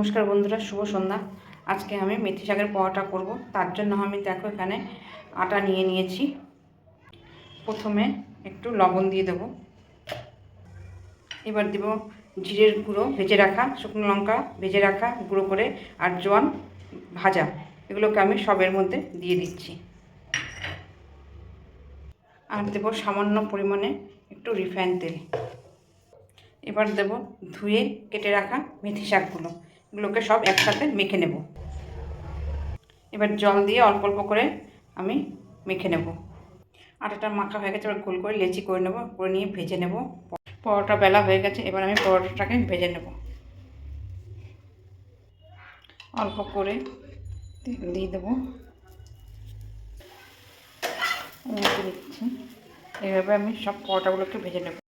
নমস্কার বন্ধুরা, শুভ সন্ধ্যা। আজকে আমি মেথি শাকের পোহাটা করব। তার জন্য আমি দেখো এখানে আটা নিয়ে নিয়েছি। প্রথমে একটু লবণ দিয়ে দেবো। এবার দেব জিরের গুঁড়ো ভেজে রাখা, শুকনো লঙ্কা ভেজে রাখা, গুঁড়ো করে আর জোয়ান ভাজা। এগুলোকে আমি সবের মধ্যে দিয়ে দিচ্ছি। আর দেবো সামান্য পরিমাণে একটু রিফাইন তেল। এবার দেব ধুয়ে কেটে রাখা মেথি শাকগুলো। এগুলোকে সব একসাথে মেখে নেব। এবার জল দিয়ে অল্প অল্প করে আমি মেখে নেব। আটাটা মাখা হয়ে গেছে, এবার গোল করে লেচি করে নেব, করে নিয়ে ভেজে নেব। পরোটা বেলা হয়ে গেছে, এবার আমি পরোটাটাকে ভেজে নেব। অল্প করে তেল দিয়ে দেবো। দিচ্ছি। এইভাবে আমি সব পরোটাগুলোকে ভেজে নেব।